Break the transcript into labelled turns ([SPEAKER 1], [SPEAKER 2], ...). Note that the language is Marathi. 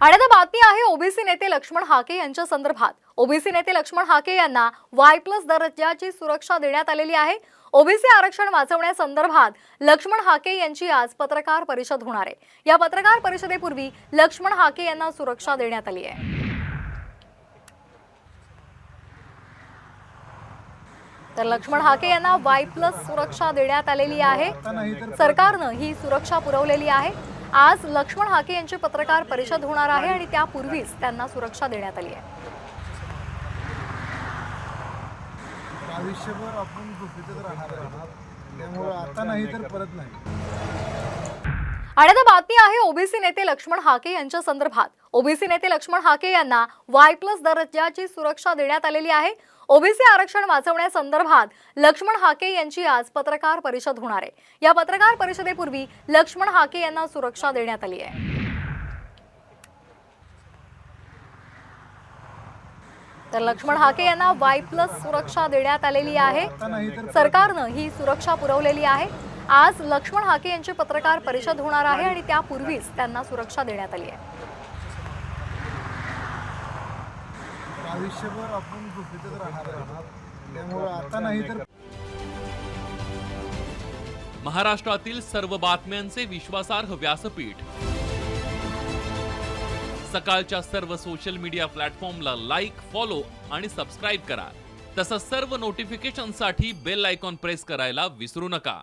[SPEAKER 1] आणि आता बातमी आहे ओबीसी नेते लक्ष्मण हाके यांच्या संदर्भात. ओबीसी नेते लक्ष्मण हाके यांना वाय प्लस दर्जाची सुरक्षा देण्यात आलेली आहे. ओबीसी आरक्षण वाचवण्यासंदर्भात लक्ष्मण हाके यांची आज पत्रकार परिषद होणार आहे. या पत्रकार परिषदेपूर्वी लक्ष्मण हाके यांना सुरक्षा देण्यात आली आहे. तर लक्ष्मण हाके यांना वाय प्लस सुरक्षा देण्यात आलेली आहे. सरकारनं ही सुरक्षा पुरवलेली आहे. आज लक्ष्मण हाके यांची पत्रकार परिषद होणार आहे आणि त्यापूर्वीच त्यांना सुरक्षा देण्यात आली आहे.
[SPEAKER 2] आयुष्यभर आपण झोपेतच राहणार आहे त्यामुळं आता नाही तर परत नाही.
[SPEAKER 1] आणि आता बातमी आहे ओबीसी नेते लक्ष्मण हाके यांच्या संदर्भात. ओबीसी नेते लक्ष्मण हाके यांना वाय प्लस दर्जाची सुरक्षा देण्यात आलेली आहे. ओबीसी आरक्षण वाचवण्यासंदर्भात लक्ष्मण हाके यांची आज पत्रकार परिषद होणार आहे. या पत्रकार परिषदेपूर्वी लक्ष्मण हाके यांना सुरक्षा देण्यात आली आहे. तर लक्ष्मण हाके यांना वाय प्लस सुरक्षा देण्यात आलेली आहे. सरकारनं ही सुरक्षा पुरवलेली आहे. आज लक्ष्मण हाके यांची पत्रकार परिषद होणार आहे आणि त्यापूर्वीच त्यांना सुरक्षा देण्यात आली आहे.
[SPEAKER 2] आयुष्यभर आपण झोपेतच राहणार त्यामुळं आता नाही तर
[SPEAKER 3] महाराष्ट्रातील सर्व बातम्यांचे विश्वासार्ह व्यासपीठ. सकाळच्या सर्व सोशल मीडिया प्लॅटफॉर्मला लाईक फॉलो आणि सबस्क्राईब करा. तसंच सर्व नोटिफिकेशनसाठी बेल आयकॉन प्रेस करायला विसरू नका.